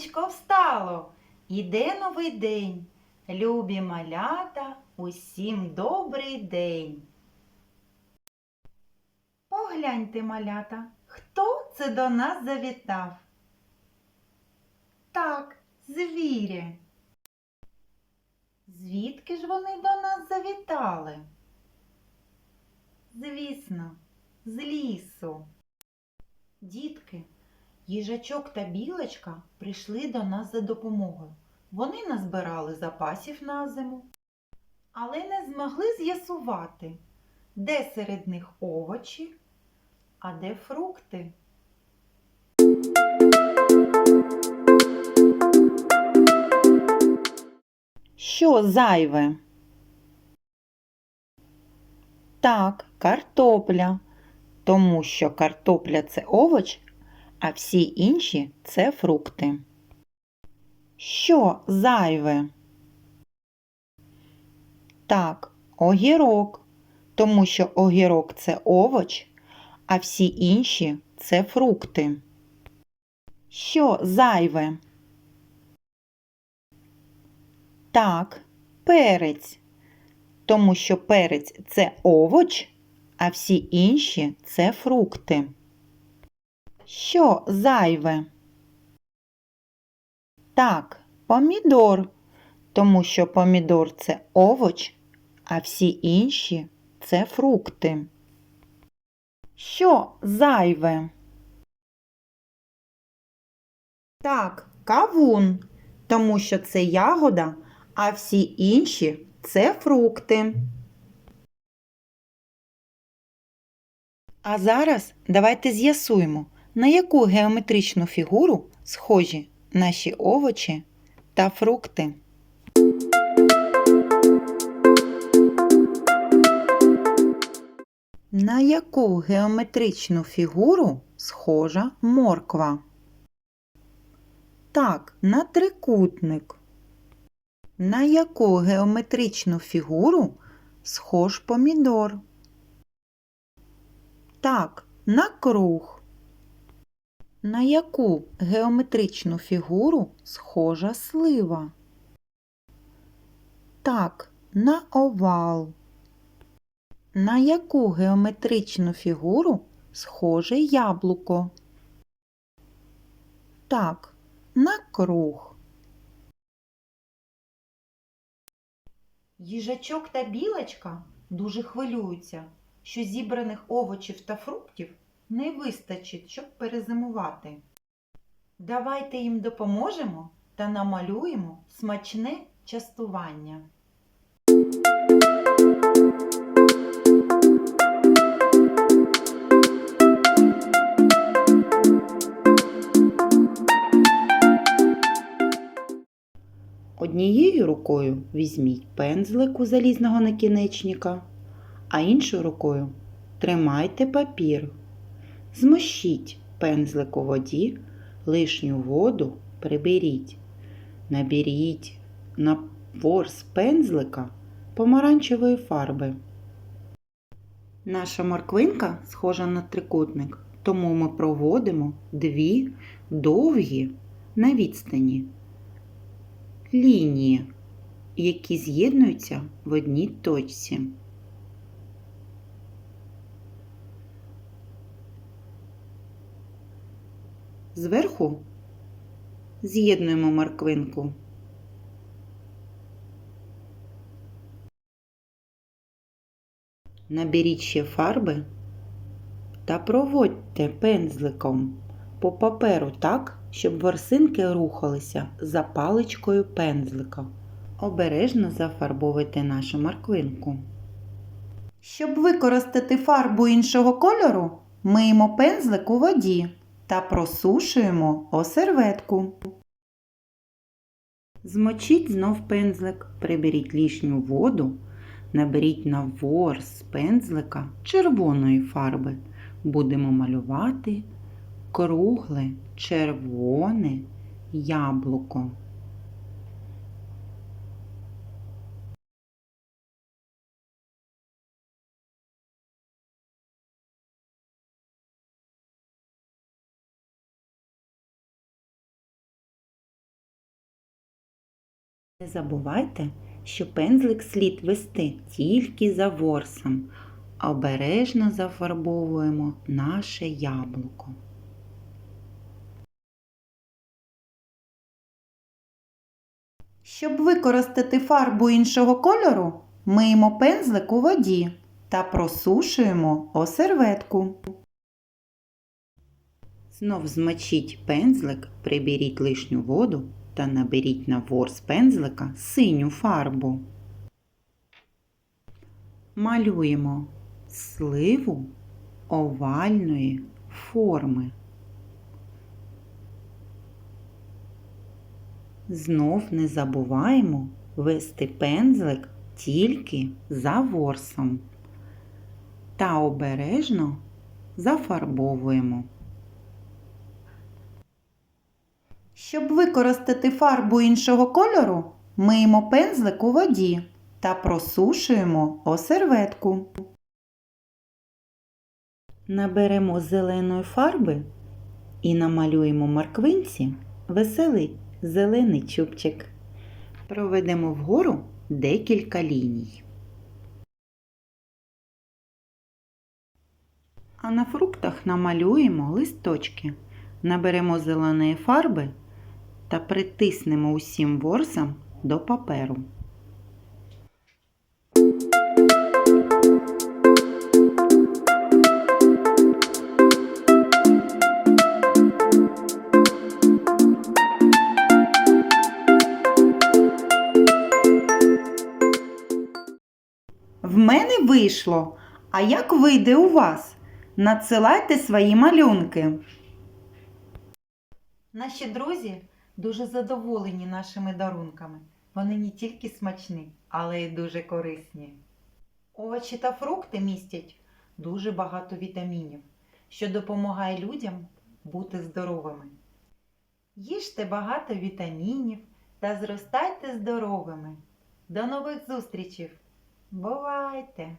сонечко встало, іде новий день. Любі малята, усім добрий день. Погляньте, малята, хто це до нас завітав? Так, звірі. Звідки ж вони до нас завітали? Звісно, з лісу. Дітки, їжачок та білочка прийшли до нас за допомогою. Вони назбирали запасів на зиму, але не змогли з'ясувати, де серед них овочі, а де фрукти. Що зайве? Так, картопля. Тому що картопля це овоч, а всі інші це фрукти. Що зайве? Так, огірок. Тому що огірок це овоч, а всі інші це фрукти. Що зайве? Так, перець. Тому що перець це овоч, а всі інші це фрукти. Що зайве? Так, помідор, тому що помідор це овоч, а всі інші це фрукти. Що зайве? Так, кавун, тому що це ягода, а всі інші це фрукти. А зараз давайте з'ясуємо, на яку геометричну фігуру схожі наші овочі та фрукти. На яку геометричну фігуру схожа морква? Так, на трикутник. На яку геометричну фігуру схож помідор? Так, на круг. На яку геометричну фігуру схожа слива? Так, на овал. На яку геометричну фігуру схоже яблуко? Так, на круг. Їжачок та білочка дуже хвилюються, що зібраних овочів та фруктів не вистачить, щоб перезимувати. Давайте їм допоможемо та намалюємо смачне частування. Однією рукою візьміть пензлик у залізного накінечника, а іншою рукою тримайте папір. Змощіть пензлик у воді, лишню воду приберіть. Наберіть на ворс пензлика помаранчевої фарби. Наша морквинка схожа на трикутник, тому ми проводимо дві довгі на відстані лінії, які з'єднуються в одній точці. Зверху з'єднуємо морквинку. Наберіть ще фарби та проводьте пензликом по паперу так, щоб ворсинки рухалися за паличкою пензлика. Обережно зафарбовуйте нашу морквинку. Щоб використати фарбу іншого кольору, миємо пензлик у воді та просушуємо о серветку. Змочіть знов пензлик, приберіть лишню воду, наберіть на ворс пензлика червоної фарби. Будемо малювати кругле червоне яблуко. Не забувайте, що пензлик слід вести тільки за ворсом. Обережно зафарбовуємо наше яблуко. Щоб використати фарбу іншого кольору, миємо пензлик у воді та просушуємо о серветку. Знов змочіть пензлик, приберіть лишню воду та наберіть на ворс пензлика синю фарбу. Малюємо сливу овальної форми. Знов не забуваємо вести пензлик тільки за ворсом та обережно зафарбовуємо. Щоб використати фарбу іншого кольору, миємо пензлик у воді та просушуємо о серветку. Наберемо зеленої фарби і намалюємо морквинці веселий зелений чубчик. Проведемо вгору декілька ліній. А на фруктах намалюємо листочки. Наберемо зеленої фарби та притиснемо усім ворсам до паперу. В мене вийшло. А як вийде у вас? Надсилайте свої малюнки. Наші друзі дуже задоволені нашими дарунками. Вони не тільки смачні, але й дуже корисні. Овочі та фрукти містять дуже багато вітамінів, що допомагає людям бути здоровими. Їжте багато вітамінів та зростайте здоровими. До нових зустрічей! Бувайте!